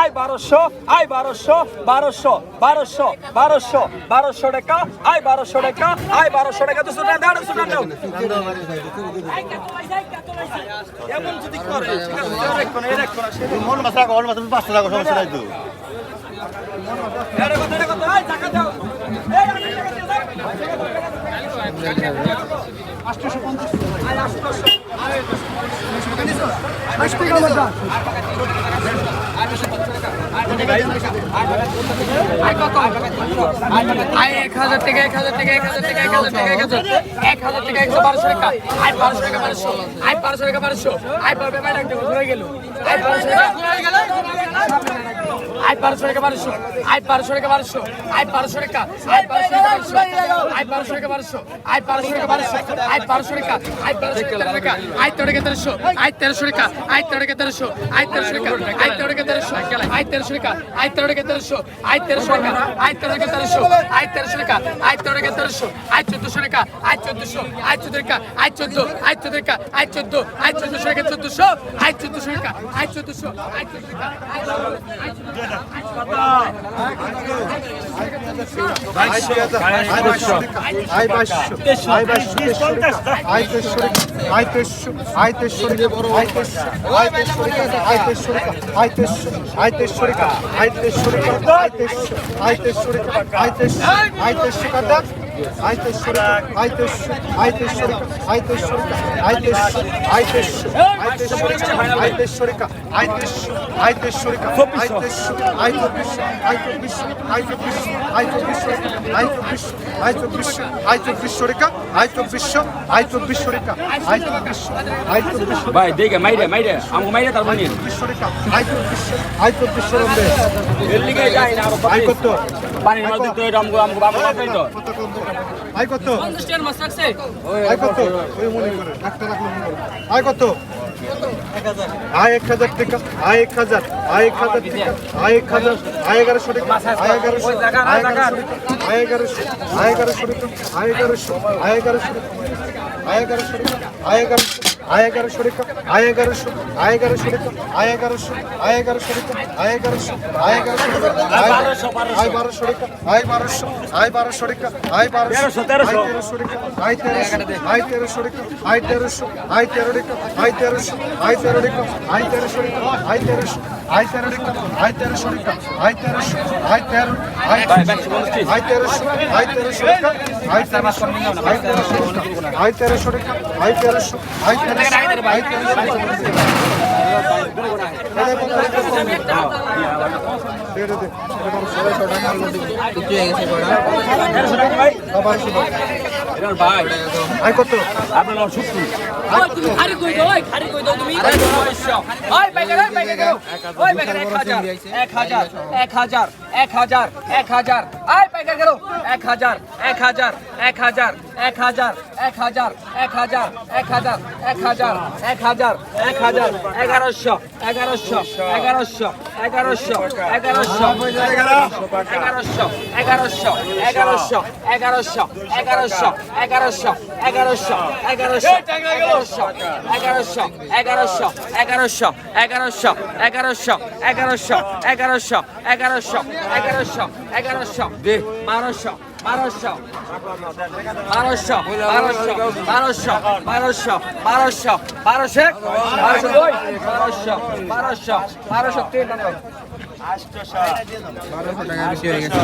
I বারোশো I বারোশো বারোশো বারোশো বারোশো বারোশো টাকা আই বারোশো টাকা আই বারোশো টাকা। তো শুনে দাঁড়ো শুনে দাও। এমন যদি করে মন মাছ রাখো মন মাছ পাঁচশো টাকা সমস্যা নাই তো। এক হাজার টাকা, এক হাজার টাকা, এক হাজার টাকা, এক হাজার টাকা, এক হাজার এক হাজার টাকা, একশো বারোশো টাকা। আই বারোশো টাকা, বারোশো। আই বারোশো টাকা, বারোশো। আই বারো ঘুরে গেল। আই বারোশো টাকা। আই বারোশো টাকা বারোশো আই বারোশো টাকা বারোশো আই বারোশো টাকা আই বারোশো টাকা বারোশো আই বারোশো টাকা বারোশো আই বারোশো টাকা বারোশো আই বারোশো টাকা আই বারোশো টাকা আই তেরো টাকা তেরোশো আই তেরোশো টাকা আই তেরো টাকা তেরোশো আই তেরোশো টাকা আই তেরো টাকা তেরোশো আই তেরোশো টাকা আই তেরো টাকা তেরোশো আই তেরোশো টাকা আই তেরো টাকা তেরোশো আই তেরোশো টাকা আই তেরো টাকা তেরোশো আই চোদ্দশো টাকা আই চোদ্দশো আই চোদ্দ টাকা আই চোদ্দ আই চোদ্দ টাকা আই চোদ্দ আই চোদ্দশো টাকা চোদ্দশো আই চোদ্দশো টাকা আই চোদ্দশো আই চোদ্দ টাকা আই চোদ্দ আইতেশ্বরিকা আইতেশ্বরিকা আইতেশ্বরিকা আইতেশ্বরিকা আই তেশ্বরী আই তেশ্বরী আই চব্বিশ আই চব্বিশ আই চব্বিশ আই চব্বিশ আই চব্বিশ আই চব্বিশ আই চব্বিশ রেখা আই চব্বিশ আই চব্বিশ রেখা আই চব্বিশ আই চব্বিশ ভাই দেখে মাইরে মাইরে আমাকে মাইরে তার মানে চব্বিশ রেখা আই চব্বিশ আই চব্বিশ রম্বে দিল্লিকে যাই না আরও আই কত পানির মধ্যে তো এটা আমগো আমগো আমগো পাই তো আই কত আই কত ওই মনে করে ডাক্তার রাখল আই কত আয় এক হাজার টাকা আয় এক হাজার আয় এক হাজার টাকা আয় এক হাজার আয় এগারোশো টাকা আয় এগারোশো আয় এগারোশো আয় এগারোশো আয় এগারোশো টাকা আয় এগারোশো আয় এগারোশো টাকা আয় এগারোশো আয় এগারোশো টাকা আয় এগারোশো আয় এগারোশো আয় বারোশো আয় বারোশো আয় বারোশো আয় বারোশো তেরোশো। আয় তেরোশো আয় তেরোশো আয় তেরোশো আয় তেরোশো আয় তেরোশো আয় তেরো আয় তেরোশো আয় তেরোশো আয় তেরোশো আয় তেরোশো আয় তেরোশো আয় তেরো আয় তেরোশো আয় তেরোশো আয় তেরোশো আয় তেরোশো আয় তেরোশো তেরোশো টাকা। এক হাজার এক হাজার এক হাজার এক হাজার এক হাজার এক হাজার খারি কই দাও তুমি ওই পাইকার ওই পাইকার গেল ওই পাইকার 1000 1000 1000 1000 1000 ওই পাইকার গেল 1000 1000 1000 1000 1000 1000 1000 1000 1000 1000 1100 1100 1100 1100 1100 1100 1100 1100 1100 1100 1100 1100 1100 এগারোশো এগারোশো এগারোশো এগারোশো এগারোশো এগারোশো এগারোশো এগারোশো এগারোশো এগারোশো এগারোশো দে বারোশো বারোশো। বারোশো বারোশো বারোশো বারোশো বারোশো বারোশো দুই বারোশো বারোশো বারোশো তিন আটশো আটশো টাকা বেশি হয়ে গেছে